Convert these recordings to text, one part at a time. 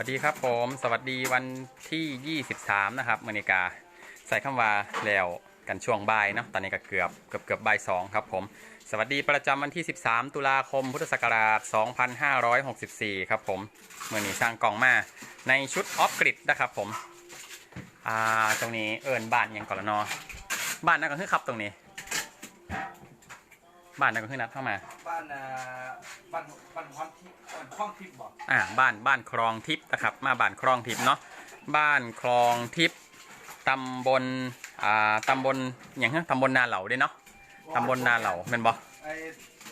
วัสดีครับผมสวัสดีวันที่ 23 นะครับเมอนิกา ใส่คำว่าแล้วกันช่วงบ่ายเนาะตอนนี้ก็เกือบเกือบเกือบบ่ายสองครับผม สวัสดีประจำวันที่ 13 ตุลาคม พุทธศักราช 2564 ครับผมเมื่อนี้สร้างกล่องมาในชุดออฟกริดนะครับผมอ่าตรงนี้เอิญบ้านยังก่อนละเนอบ้านนั่นก็คือครับตรงนี้ บ้านนั่นก็คือนัดเข้ามา บ้านอ่าบ้านบ้านคลองทิพย์บ้านคลองทิพย์บอกอ่าบ้านบ้านคลองทิพย์นะครับ มาบ้านคลองทิพย์เนาะบ้านคลองทิพย์ตำบลอ่าตำบลอย่างเงี้ยตำบลนาเหล่าเด้เนาะตำบลนาเหล่าแม่นบ่ไอ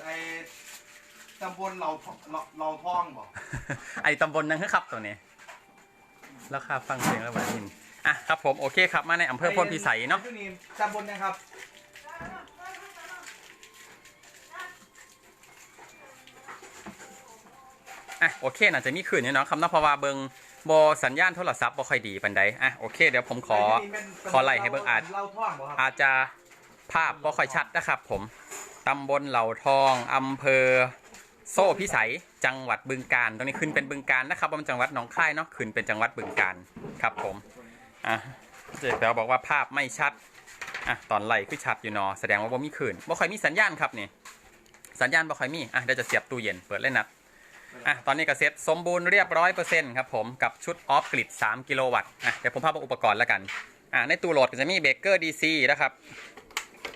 ไอตำบลเหล่าทเหล่าเหล่าทองบอกไอตำบลนั่นคือครับตัวนี้ แล้วค่าฟังเสียงแล้ววันนี้อะครับผมโอเคครับมาในอำเภอพลพิสัยเนาะที่นี่ตำบลนะครับ อะโอเคน่าจะมีคืนอยู่เนาะคำนับเพราะว่าเบิงบสัญญาณโทรศัพท์บ่ค่อยดีปานใดอะโอเคเดี๋ยวผมขอที่นี่เป็นขอไล่ให้เบิ่งอาจเหล่าทองบอกครับอาจจะภาพบ่ค่อยชัดนะครับ ผมตำบลเหล่าทองอำเภอโซ่พิสัยจังหวัดบึงการตรงนี้ขึ้นเป็นบึงการนะครับว่ามันจังหวัดหนองคายเนาะขึ้นเป็นจังหวัดบึงการครับผมอะเจ๊แป๋วบอกว่าภาพไม่ชัดอะตอนไล่คือชัดอยู่เนอแสดงว่าบ่มีคืนบ่ค่อยมีสัญญาณครับนี่สัญญาณบ่ค่อยมีอะเดี๋ยวจะเสียบตู้เย็นเปิดเล่นนัด อะตอนนี้ก็เซ็ตสมบูรณ์เรียบร้อยเปอร์เซ็นต์ครับผมกับชุดออฟกริด3กิโลวัตต์อะเดี๋ยวผมพาไปอุปกรณ์แล้วกันอะในตู้โหลดก็จะมีเบเกอร์ DC นะครับ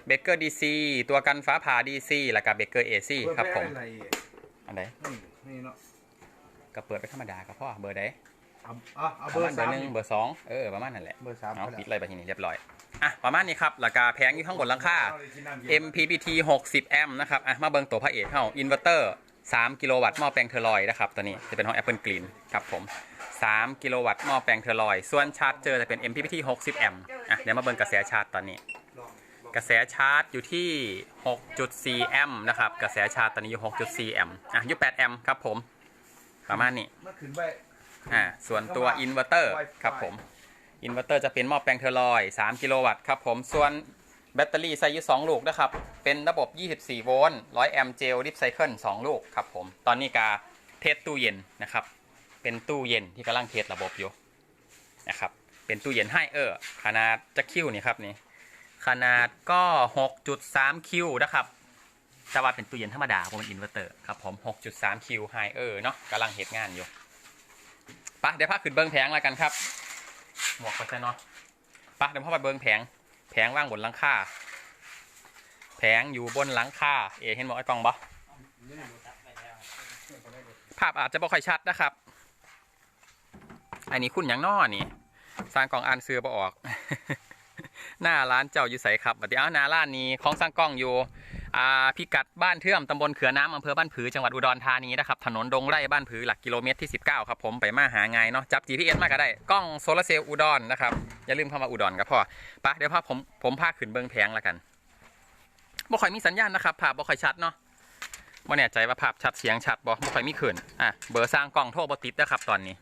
เบเกอร์ DC ตัวกันฟ้าผ่า DC แล้วก็เบเกอร์ AC ครับผมเปิดไปอะไรอันไหนนี่นี่เนาะก็เปิดไปธรรมดาครับพ่อเบอร์ใดเอาเอาเอาปเบระอมาณร์เบอสามร์หนึ่งเบอร์สองเออประมาณนั่นแหละเบอร์สามเอาไปแล้วปิดเลยไปทีนี้เรียบร้อยอะประมาณนี้ครับราคาแพงอยู่ข้างบนหลังคา MPPT 60 แอมป์นะครับอะมาเบิ่งตัวพระเอกเฮาอินเวอร์เตอร์ 3 กิโลวัตต์หม้อแปลงเทอร์ลอยนะครับตัวนี้จะเป็นของ Apple Green ครับผม 3 กิโลวัตต์หม้อแปลงเทอร์ลอย ส่วนชาร์จเจอจะเป็น MPPT 60 แอมป์อะเดี๋ยวมาเบิ่งกระแสชาร์จตอนนี้ กระแสชาร์จอยู่ที่ 6.4 แอมป์นะครับ กระแสชาร์จตอนนี้อยู่ 6.4 แอมป์อะอยู่8แอมป์ครับผม ประมาณนี้อ่าส่วนตัวอินเวอร์เตอร์ครับผมอินเวอร์เตอร์จะเป็นหม้อแปลงเทอร์ลอย 3 กิโลวัตต์ครับผมส่วน แบตเตอรี่ใส่อยู่2ลูกนะครับ เป็นระบบ 24 โวลต์ 100 แอมป์เจลริปไซเคิล2ลูกครับผม ตอนนี้กาเทสตู้เย็นนะครับ เป็นตู้เย็นที่กำลังเทสระบบอยู่นะครับ เป็นตู้เย็นไฮเออร์ขนาดจะคิวนี่ครับนี่ ขนาดก็ 6.3 คิวนะครับแต่ว่าเป็นตู้เย็นธรรมดาเพราะมันอินเวอร์เตอร์ครับผม 6.3 คิวไฮเออร์เนาะกำลังเหตุงานอยู่ปะเดี๋ยวพาขึ้นเบิ้งแผงแล้วกันครับ หมวกก็ใช่เนาะปะเดี๋ยวพ่อไปเบิ้งแผง แผงว่างบนหลังคาแผงอยู่บนหลังคาเอเห็นบอกไอ้กล้องบ่ภาพอาจจะบ่ค่อยชัดนะครับ อันนี้คุณยังนอนี่ สร้างกล่องอ่านเสือบ่ออก หน้าร้านเจ้าอยู่ใสครับเดี๋ยวหน้าร้านนี้ของสร้างกล้องอยู่อ่าพิกัดบ้านเทื่อมตำบลเขือน้ำอำเภอบ้านผือจังหวัดอุดรธานีนะครับถนนดงไร่บ้านผือหลักกิโลเมตรที่ 19 ครับผมไปมาหาง่ายเนาะจับ GPS มาก็ได้กล้องโซลาร์เซลล์อุดรนะครับ อย่าลืมเข้ามาอุดรครับพ่อปะเดี๋ยวพาผมผมพาขึ้นเบิงแผงแล้วกันบ่ค่อยมีสัญญาณนะครับภาพบ่ค่อยชัดเนาะบ่แน่ใจว่าภาพชัดเสียงชัดบ่บ่ค่อยมีขึ้นอะเบอร์สร้างกล้องโทรบ่ติดนะครับตอนนี้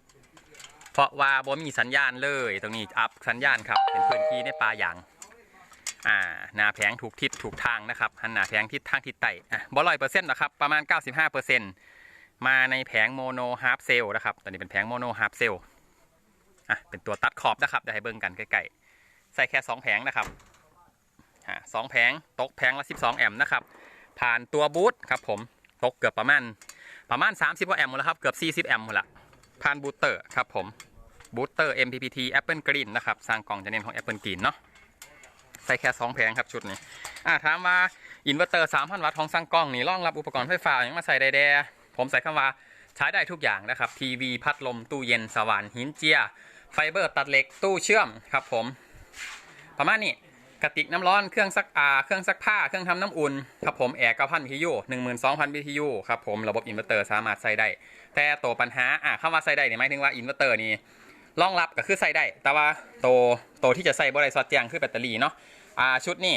เพราะว่าบ่มีสัญญาณเลย ตรงนี้อัพสัญญาณครับเป็นพื้นที่ในป่าหยางอ่าหน้าแผงถูกทิศถูกทางนะครับหันหน้าแผงทิศทางทิศใต้อะบ่ร้อยเปอร์เซ็นต์นะครับประมาณ 95เปอร์เซ็นต์มาในแผงโมโนฮาร์ฟเซลนะครับตอนนี้เป็นแผงโมโนฮาร์ฟเซล อะเป็นตัวตัดขอบนะครับเดี๋ยวให้เบิ่งกันใกล้ๆใส่แค่2แผงนะครับอ่าสองแผงตกแผงละ 12 แอมป์นะครับ ผ่านตัวบูทครับผมตกเกือบประมาณประมาณ 30กว่าแอมป์หมดแล้วครับเกือบ 40 แอมป์หมดละผ่านบูสเตอร์ครับผมบูสเตอร์ MPPT Apple Green นะครับสร้างกล่องจะเน้นของ Apple Green เนาะใส่แค่ 2 แผงครับชุดนี้อ่าถามว่าอินเวอร์เตอร์ 3,000 วัตต์ของสร้างกล้องนี่รองรับอุปกรณ์ไฟฟ้าอย่างมาใส่ได้แดผมใส่คำว่าใช้ได้ทุกอย่างนะครับ ทีวี พัดลม ตู้เย็น สว่านหินเจีย ไฟเบอร์ตัดเหล็กตู้เชื่อมครับผม ประมาณนี้กระติกน้ำร้อนเครื่องซักอาเครื่องซักผ้าเครื่องทำน้ำอุ่นครับผมแอร์9,000 BTU 12,000 BTU ครับผมระบบอินเวอร์เตอร์สามารถใส่ได้ แต่ตัวปัญหาอะคำว่าใส่ได้เนี่ยหมายถึงว่าอินเวอร์เตอร์นี่รองรับก็คือใส่ได้ แต่ว่าตัวตัวที่จะใส่บ่ได้สอดแจงคือแบตเตอรี่เนาะอ่าชุดนี้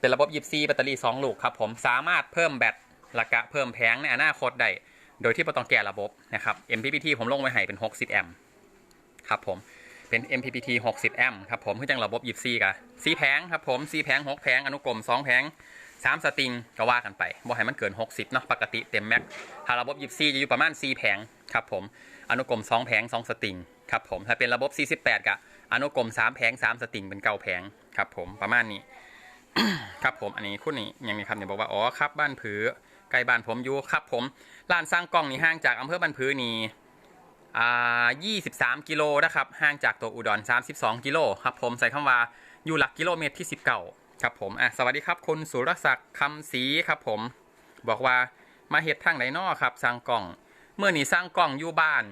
เป็นระบบยิบซีแบตเตอรี่2ลูกครับผมสามารถเพิ่มแบตละกะเพิ่มแผงในอนาคตได้โดยที่ไม่ต้องแก้ระบบนะครับ MPPT ผมลงไว้ให้เป็น 60 แอมป์ ครับผมเป็น MPPT 60 แอมป์ครับผมคือจังระบบยิบซีกับซีแผงครับผมซีแผง 6 แผง อนุกรม 2 แผงสามสตริง ก็ว่ากันไปบ่ให้มันเกิน 60เนาะปกติเต็มแม็กถ้าระบบ24จะอยู่ประมาณ 4 แผงครับผมอนุกรม 2 แผง 2 สตริงครับผมถ้าเป็นระบบ 48กะอนุกรม 3 แผง 3 สตริงเป็นเก้าแผงครับผมประมาณนี้ครับผมอันนี้คุณนี่ยังมีคำเนี่ยบอกว่าอ๋อครับบ้านผือใกล้บ้านผมอยู่ครับผมร้านสร้างกล้องนี่ห่างจากอำเภอบ้านผือนี่ อ่า23 กิโลนะครับห่างจากตัวอุดร 32 กิโลครับผมใส่คำว่าอยู่หลักกิโลเมตรที่ 19 ครับผมอะสวัสดีครับคุณสุรศักดิ์คำศรีครับผม บอกว่ามาเฮ็ดทางไหนนอครับสร้างกล้อง เมื่อนี้สร้างกล้องอยู่บ้าน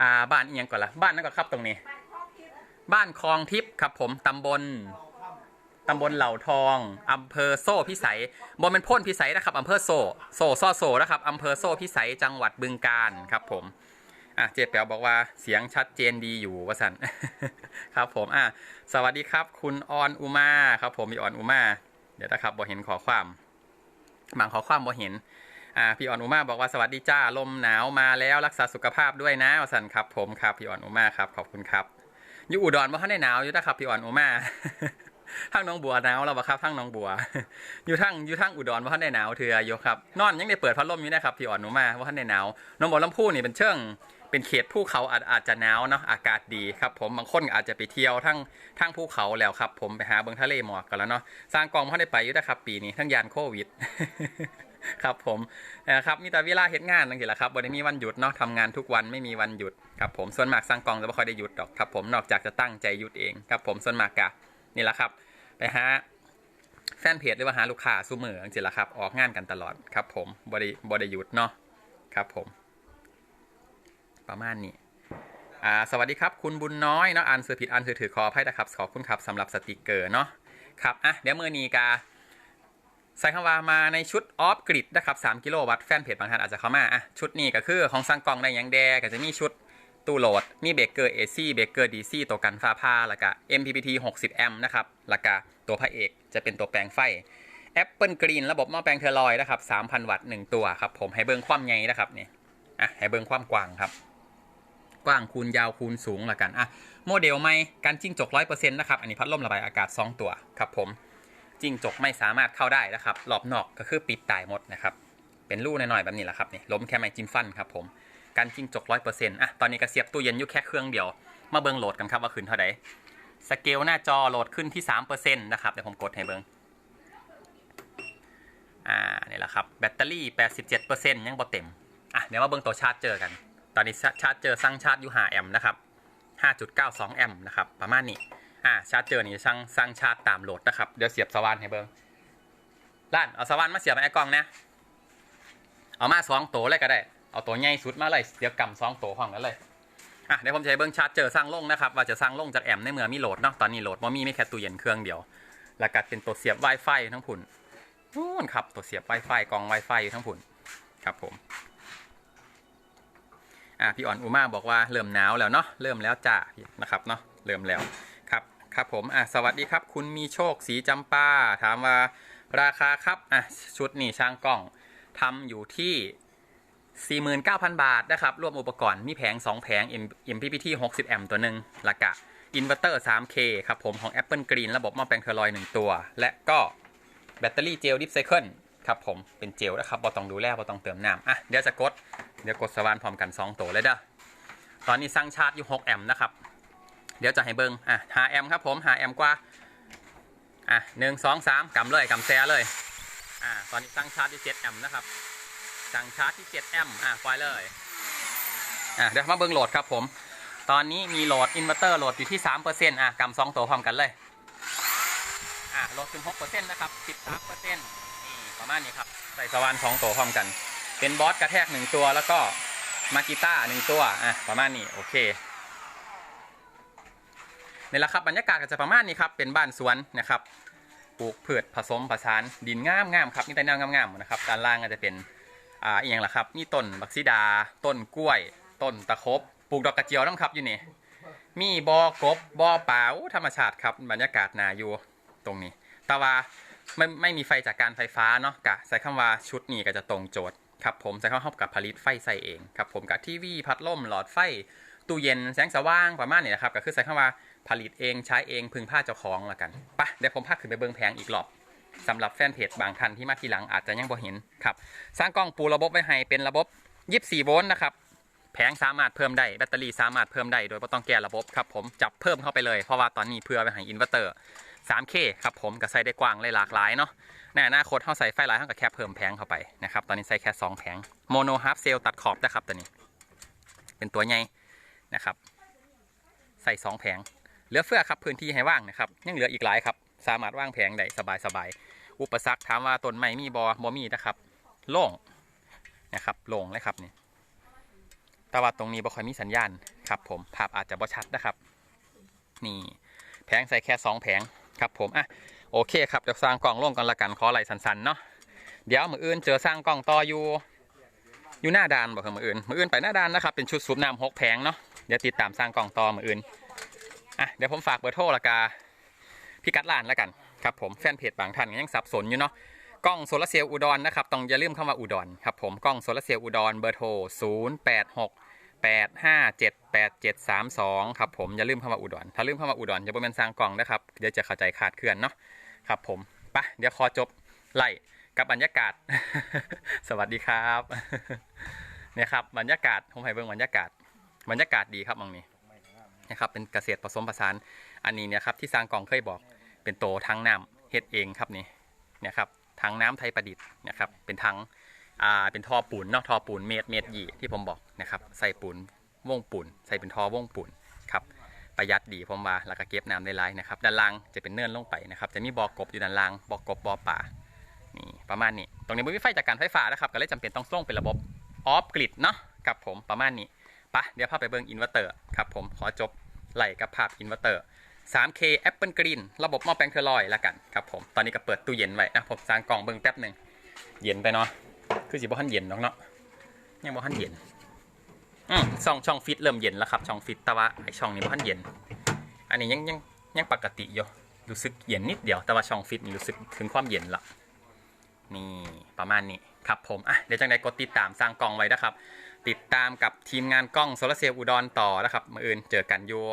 อ่าบ้านเอียงก่อนละบ้านนั่นก็ครับตรงนี้ บ้านคลองทิพย์ครับผมตำบลตำบลเหล่าทอง อำเภอโซ่พิสัยบนเป็นพ่นพิสัยนะครับอำเภอโซ่ โซ่ซ่อโซ่นะครับอำเภอโซ่พิสัยจังหวัดบึงกาฬครับผม อะเจ๊แป๋วบอกว่าเสียงชัดเจนดีอยู่วะสันครับผมอะสวัสดีครับ คุณออนอุมาครับผมมีออนอุมา เดี๋ยวนะครับบอเห็นขอความบางขอความบอเห็นอ่าพี่ออนอุมาบอกว่าสวัสดีจ้าลมหนาวมาแล้วรักษาสุขภาพด้วยนะวะสันครับผมครับพี่ออนอุมาครับขอบคุณครับอยู่อุดรว่าท่านได้หนาวอยู่นะครับพี่ออนอุมาทั้งน้องบัวหนาวแล้วบ่ครับทั้งน้องบัว อยู่ทั้งอยู่ทั้งอุดรว่าท่านได้หนาวเถื่ออยู่ครับนอนยังได้เปิดพัดลมอยู่นะครับพี่อ่อนหนูมาว่าท่านได้หนาวน้องบัวลำพูนี่เป็นเชิง เป็นเขตภูเขาอาจอาจจะหนาวเนาะอากาศดีครับผมบางคนอาจจะไปเที่ยวทั้งทั้งภูเขาแล้วครับ ผมไปหาเบิงทะเลหมอกกันแล้วเนาะสร้างกองพ่อได้ไปอยู่นะครับ ปีนี้ทั้งยานโควิดครับผมนะครับมีแต่เวลาเฮ็ดงานนั่นสิแหละครับวันนี้มีวันหยุดเนาะทำงานทุกวันไม่มีวันหยุดครับผมส่วนมากสร้างกองจะไม่ค่อยได้หยุดหรอกครับ ผมนอกจากจะตั้งใจหยุดเองครับผมส่วนมากกะนี่แหละครับ ไปหาแฟนเพจหรือว่าหาลูกค้าซูเมอร์จริงๆละครับ ออกงานกันตลอดครับ ผมบริบริยุทธ์เนาะครับผม ประมาณนี้อ่าสวัสดีครับ คุณบุญน้อยเนาะอ่านสื่อผิดอ่านสื่อถือขออภัยนะครับขอบคุณครับสำหรับสติกเกอร์เนาะครับอะเดี๋ยวมือนีกาใส่คำว่ามาในชุดออฟกริดนะครับ3กิโลวัตต์แฟนเพจบางท่านอาจจะเข้ามาอะชุดนี้ก็คือของซังกองได้หยังแดก็จะมีชุดตู้โหลด มีเบรกเกอร์ AC เบรกเกอร์ DC ตัวกันฟ้าผ่าแล้วก็ MPPT 60 แอมป์นะครับแล้วก็ตัวพระเอกจะเป็นตัวแปลงไฟ Apple Green ระบบหม้อแปลงเทอร์ลอยนะครับ3,000 วัตต์1ตัวครับผมให้เบิ้งความใหญ่นะครับนี่อะให้เบิ้งความกว้างครับ กว้างคูณยาวคูณสูงละกันอะโมเดลไม่การจิ้งจก100%นต์นะครับ อันนี้พัดลมระบายอากาศ 2 ตัวครับผมจิ้งจกไม่สามารถเข้าได้นะครับรอบนอกก็คือปิดตายหมดนะครับ เป็นรูหน่อยๆแบบนี้แหละครับนี่ล้มแค่ไม้จิ้มฟันครับผมการจิ้งจกร้อยเปอร์เซ็นต์อะตอนนี้ก็เสียบตู้เย็นอยู่แค่เครื่องเดียว มาเบิงโหลดกันครับว่าขึ้นเท่าไหร่สเกลหน้าจอโหลดขึ้นที่สามเปอร์เซ็นต์นะครับเดี๋ยวผมกดให้เบิงอ่านี่แหละครับแบตเตอรี่แปดสิบเจ็ดเปอร์เซ็นต์ยังบ่เต็มอะเดี๋ยวมาเบิงตัวชาร์จเจอกัน ตอนนี้ชาร์จเจอสั่งชาร์จอยู่ห้าแอมป์นะครับห้าจุดเก้าสองแอมป์นะครับ ประมาณนี้ อ่า ชาร์จเจอนี่สั่งสั่งชาร์จตามโหลดนะครับ เดี๋ยวเสียบสว่านให้เบิ้งล้าน เอาสว่านมาเสียบในไอ้กล่องนะ เอามาสองตัวเลยก็ได้ เอาตัวใหญ่สุดมาเลย เดี๋ยวกำสองตัวพร้อมกันเลย อะ เดี๋ยวผมจะให้เบิ้งชาร์จเจอสร้างลงนะครับ ว่าจะสร้างลงจากแอมในเมื่อมีโหลดเนาะ ตอนนี้โหลดว่ามีไม่แค่ตู้เย็นเครื่องเดียว แล้วก็เป็นตัวเสียบ Wi-Fi ทั้งผุนนู่นครับ ตัวเสียบ Wi-Fi กล่อง Wi-Fi อยู่ทั้งผุนครับผม อะพี่อ่อนอูมาบอกว่าเริ่มหนาวแล้วเนาะเริ่มแล้วจ้านะครับเนาะเริ่มแล้วครับครับผมอะสวัสดีครับ คุณมีโชคสีจำปาถามว่าราคาครับอะชุดนี่ช่างกล้องทำอยู่ที่ 49,000 บาทนะครับรวมอุปกรณ์มีแผง 2 แผง MPPT 60 แอมป์ตัวหนึ่งล้วก็อินเวอร์เตอร์ 3K ครับผมของ Apple Green ระบบหม้อแปลงเทอร์ลอย 1 ตัว และก็แบตเตอรี่เจลดิฟไซเคิลครับผมเป็นเจลนะครับบ่ต้องดูแลบ่ต้องเติมน้ำอะเดี๋ยวจะกด เดี๋ยวกดสว่านพร้อมกัน2ตัวเลยเด้อตอนนี้สั่งชาร์จอยู่ 6 แอมป์นะครับ เดี๋ยวจะให้เบิงอะ5แอมป์ครับผม5แอมป์กว่าอะหนึ่งสองสามกำเลยกำแซเลยอะตอนนี้สั่งชาร์จอยู่7แอมป์นะครับสั่งชาร์จที่7แอมป์อะไฟเลยอะเดี๋ยวมาเบิงโหลดครับผม ตอนนี้มีโหลดอินเวอร์เตอร์โหลดอยู่ที่3%อะกำสองตัวพร้อมกันเลยอะโหลดถึง6%นะครับ13%นี่ประมาณนี้ครับใส่สว่านสองตัวพร้อมกัน เป็นบอสกระแทกหนึ่งตัวแล้วก็มากิต้าหนึ่งตัวอะประมาณนี้โอเคนี่แหละครับบรรยากาศก็จะประมาณนี้ครับเป็นบ้านสวนนะครับปลูกพืชผสมผสานดินงามงามครับนี่แต่แนวงามๆนะครับด้านล่างก็จะเป็นอ่าอีกอย่างละครับมีต้นบักซิดา ต้นกล้วย ต้นตะคบปลูกดอกกระเจียวน้ำครับอยู่นี่มีบอกบบ่อป่าธรรมชาติครับบรรยากาศนาอยู่ตรงนี้ แต่ว่าไม่ไม่มีไฟจากการไฟฟ้าเนาะกะใช้คำว่าชุดนี้ก็จะตรงโจทย์ ครับผมใช้คำว่ากับผลิตไฟใส่เองครับผมกับทีวีพัดลมหลอดไฟตู้เย็นแสงสว่างประมาณนี้นะครับก็คือใช้คำว่าผลิตเองใช้เองพึ่งผ้าเจ้าของละกันปะเดี๋ยวผมพาขึ้นไปเบิ้งแผงอีกรอบสำหรับแฟนเพจบางท่านที่มาทีหลังอาจจะยังบ่เห็นครับสร้างกล้องปูระบบไว้ให้เป็นระบบ 24 โวลต์นะครับแผงสามารถเพิ่มได้แบตเตอรี่สามารถเพิ่มได้โดยไม่ต้องแก้ระบบครับผมจับเพิ่มเข้าไปเลยเพราะว่าตอนนี้เพื่อไปห้อินเวอร์เตอร์ 3K ครับผมก็ใส่ได้กว้างเลยหลากหลายเนาะในอนาคตเขาใส่ไฟหลายเขาก็แค่เพิ่มแผงเข้าไปนะครับ ตอนนี้ใส่แค่ 2 แผงโมโนฮาร์ฟเซลตัดขอบนะครับตัวนี้ เป็นตัวใหญ่นะครับ ใส่ 2 แผง เหลือเฟือครับพื้นที่ให้ว่างนะครับ ยังเหลืออีกหลายครับ สามารถว่างแผงได้สบายๆ อุปสรรคถามว่าต้นไม้มีบอบอมีนะครับ โล่งนะครับ โล่งเลยครับนี่แต่ว่าตรงนี้บ่ค่อยมีสัญญาณครับผม ภาพอาจจะบ่ชัดนะครับ นี่ แผงใส่แค่สองแผง ครับผมอะโอเคครับเดี๋ยวสร้างกล่องลงกันละกันขอไหลสันๆเนาะเดี๋ยวมืออื่นเจอสร้างกล่องต่ออยู่อยู่หน้าดานบอกครับมืออื่นมืออื่นไปหน้าดานนะครับเป็นชุดสูบน้ำหกแผงเนาะเดี๋ยวติดตามสร้างกล่องต่อมืออื่นอะเดี๋ยวผมฝากเบอร์โทรละกาพี่กัดลานแล้วกันครับผมแฟนเพจบางท่านยังสับสนอยู่เนาะกล้องโซลาเซลล์อุดรนะครับต้องอย่าลืมเข้ามาอุดรครับผมกล้องโซลาเซลล์อุดรเบอร์โทร0 8 5 7 8 7 3 2ครับผมอย่าลืมเข้ามาอุดรถ้าลืมเข้ามาอุดรจะเป็นสร้างกล้องนะครับเดี๋ยวจะเข้าใจขาดเคลื่อนเนาะครับผมไปะเดี๋ยวขอจบไล่กับบรรยากาศ สวัสดีครับเนี่ยครับบรรยากาศผมให้เบิ่งบรรยากาศ บรรยากาศดีครับมองนี้นะครับเป็นเกษตรผสมผสานอันนี้เนี่ยครับที่สร้างกล่องเคยบอกเป็นโตทั้งน้ำเฮ็ดเองครับนี่เนี่ยครับถังน้ำไทยประดิษฐ์นะครับเป็นถัง อ่าเป็นท่อปูนเนาะท่อปูนเมตรเมตรยี่ที่ผมบอกนะครับใส่ปูนวงปูนใส่เป็นท่อวงปูนครับประหยัดดีผมว่าแล้วก็เก็บน้ำได้หลายนะครับด้านล่างจะเป็นเนินลงไปนะครับจะมีบ่อกบอยู่ด้านล่างบ่อกบบ่อป่านี่ประมาณนี้ ตรงนี้ไม่มีไฟจากการไฟฟ้านะครับก็เลยจำเป็นต้องส่งเป็นระบบออฟกริดเนาะกับผมประมาณนี้ปะเดี๋ยวพาไปเบิ่งอินเวอร์เตอร์ครับผมขอจบไหลกับภาพอินเวอร์เตอร์ 3K Apple Green ระบบหม้อแปลงเทอร์ลอยแล้วกันครับผมตอนนี้ก็เปิดตู้เย็นไว้นะผมสร้างกล่องเบิ่งแป๊บหนึ่งเย็นไปเนาะ คือสิบ่ทันเย็นเนาะเนาะยังบ่ทันเย็นอืมช่องช่องฟิตเริ่มเย็นแล้วครับช่องฟิตแต่ว่าไอช่องนี้บ่ทันเย็น อันนี้ยังยังยังปกติอยู่รู้สึกเย็นนิดเดียวแต่ว่าช่องฟิตนี่รู้สึกถึงความเย็นละนี่ประมาณนี้ครับผมอะเดี๋ยวจังไดกดติดตามสร้างกล่องไว้นะครับ ติดตามกับทีมงานกล้องโซลาร์เซลล์อุดรต่อนะครับมื่ออื่นเจอกันอยู่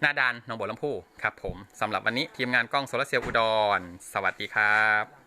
หน้าดานหนองบัวลำพูครับผมสำหรับวันนี้ทีมงานกล้องโซลาร์เซลล์อุดร สวัสดีครับ